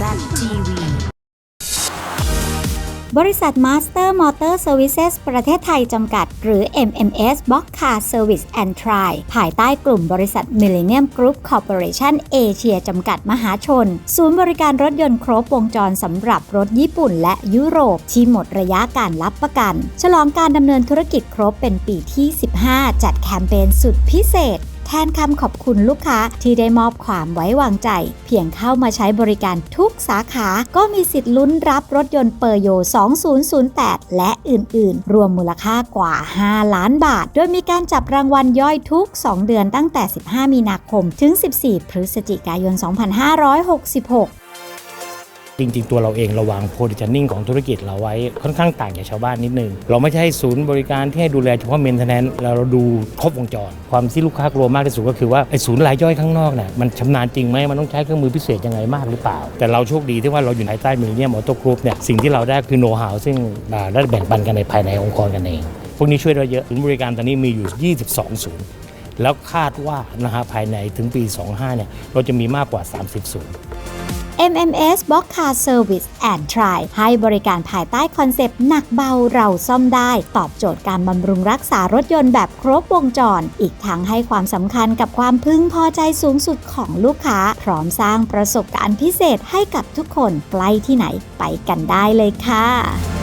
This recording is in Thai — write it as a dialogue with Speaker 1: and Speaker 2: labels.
Speaker 1: ZTV
Speaker 2: บริษัท Master Motor Services ประเทศไทยจำกัด หรือ MMS Box Car Service and Try ภายใต้กลุ่มบริษัท Millennium Group Corporation Asia จำกัดมหาชน ศูนย์บริการรถยนต์ครบวงจรสำหรับรถญี่ปุ่นและยุโรป ที่หมดระยะการรับประกัน ฉลองการดำเนินธุรกิจครบเป็นปีที่ 15 จัดแคมเปญสุดพิเศษ แทนคำขอบคุณลูกค้าที่ได้มอบความไว้วางใจ เพียงเข้ามาใช้บริการทุกสาขา ก็มีสิทธิ์ลุ้นรับรถยนต์เปอร์โย 2008 และอื่น ๆ รวมมูลค่ากว่า 5 ล้านบาท โดยมีการจับรางวัลย่อยทุก 2 เดือนตั้งแต่ 15 มีนาคม ถึง 14 พฤศจิกายน 2566
Speaker 3: จริง ๆ ตัวเราเองเราวางโพซิชันนิ่งของธุรกิจเราไว้ค่อนข้างต่างจากชาวบ้านนิดนึง เราไม่ใช่ศูนย์บริการที่ให้ดูแลเฉพาะเมนเทนแนนเราดูครบวงจร ความที่ลูกค้ากลัวมากที่สุดก็คือว่าไอ้ศูนย์รายย่อยข้างนอกเนี่ยมันชำนาญจริงไหมมันต้องใช้เครื่องมือพิเศษยังไงมากหรือเปล่า แต่เราโชคดีที่ว่าเราอยู่ภายใต้มิลเนียมออโต้กรุ๊ปเนี่ยสิ่งที่เราได้คือโน้ตฮาวซึ่งอ่าได้แบ่งปันกันในภายในองค์กรกันเองพวกนี้ช่วยเราเยอะศูนย์บริการตอนนี้มีอยู่ 22 ศูนย์แล้วคาดว่านะฮะภายในถึงปี 25เนี่ยเราจะมีมากกว่า 30 ศูนย์
Speaker 2: MMS Box Car Service and Try ให้บริการภายใต้คอนเซปต์หนักเบาเราซ่อมได้ ตอบโจทย์การบำรุงรักษารถยนต์แบบครบวงจร อีกทั้งให้ความสำคัญกับความพึงพอใจสูงสุดของลูกค้า พร้อมสร้างประสบการณ์พิเศษให้กับทุกคนใกล้ที่ไหนไปกันได้เลยค่ะ